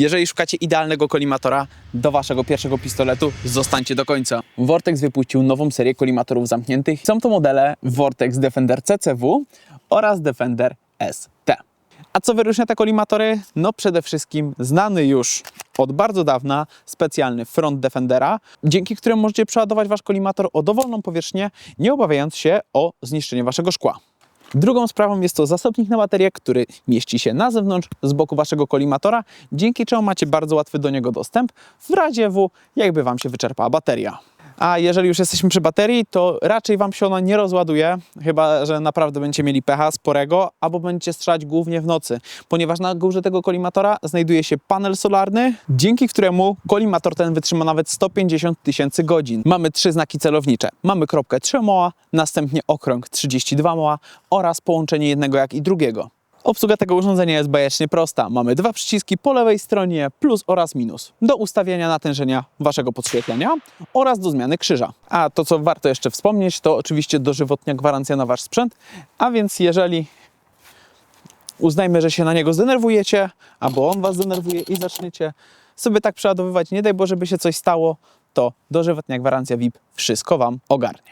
Jeżeli szukacie idealnego kolimatora do waszego pierwszego pistoletu, zostańcie do końca. Vortex wypuścił nową serię kolimatorów zamkniętych. Są to modele Vortex Defender CCW oraz Defender ST. A co wyróżnia te kolimatory? No przede wszystkim znany już od bardzo dawna specjalny front Defendera, dzięki któremu możecie przeładować wasz kolimator o dowolną powierzchnię, nie obawiając się o zniszczenie waszego szkła. Drugą sprawą jest to zasobnik na baterię, który mieści się na zewnątrz, z boku waszego kolimatora, dzięki czemu macie bardzo łatwy do niego dostęp w razie W, jakby wam się wyczerpała bateria. A jeżeli już jesteśmy przy baterii, to raczej wam się ona nie rozładuje, chyba że naprawdę będziecie mieli pecha sporego, albo będziecie strzelać głównie w nocy, ponieważ na górze tego kolimatora znajduje się panel solarny, dzięki któremu kolimator ten wytrzyma nawet 150 tysięcy godzin. Mamy trzy znaki celownicze. Mamy kropkę 3 moła, następnie okrąg 32 moła oraz połączenie jednego jak i drugiego. Obsługa tego urządzenia jest bajecznie prosta. Mamy dwa przyciski po lewej stronie plus oraz minus do ustawiania natężenia waszego podświetlenia oraz do zmiany krzyża. A to co warto jeszcze wspomnieć to oczywiście dożywotnia gwarancja na wasz sprzęt, a więc jeżeli uznajmy, że się na niego zdenerwujecie albo on was zdenerwuje i zaczniecie sobie tak przeładowywać, nie daj Boże by się coś stało, to dożywotnia gwarancja VIP wszystko wam ogarnie.